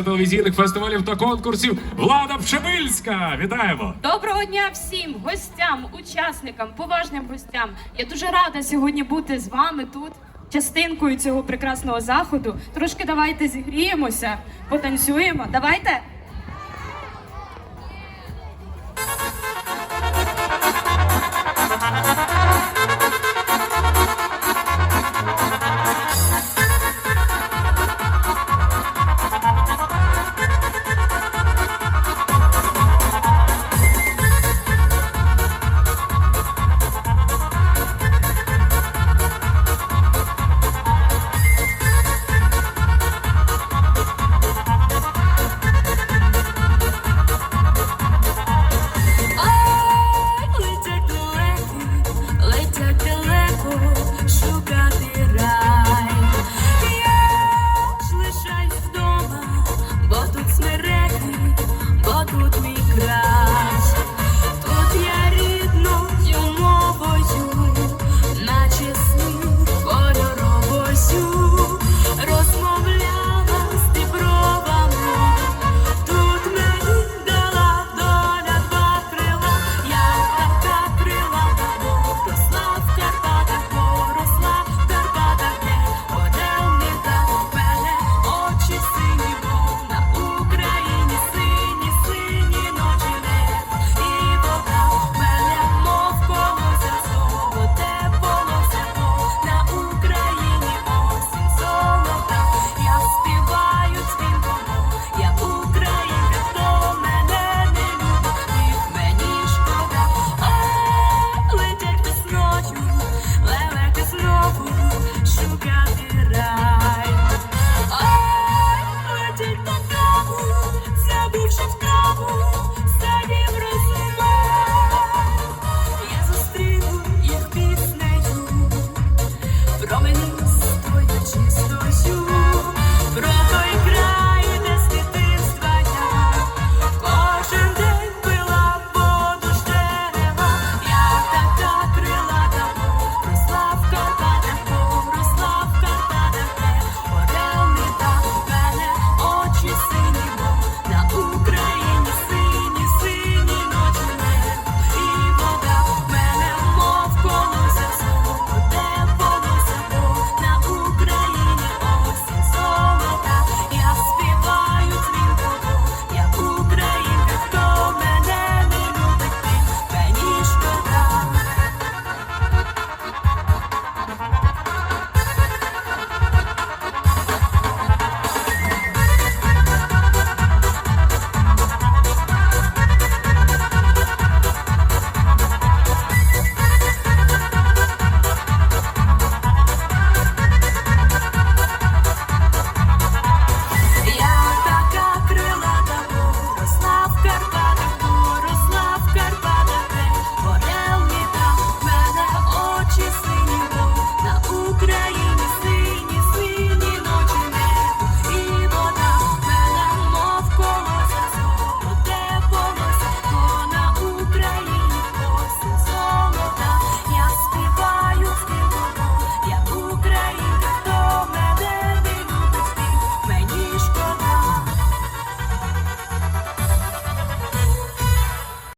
Телевізійних фестивалів та конкурсів Влада Пшемильська. Вітаємо! Доброго дня всім гостям, учасникам, поважним гостям. Я дуже рада сьогодні бути з вами тут, частинкою цього прекрасного заходу. Трошки давайте зігріємося, потанцюємо. Давайте. Música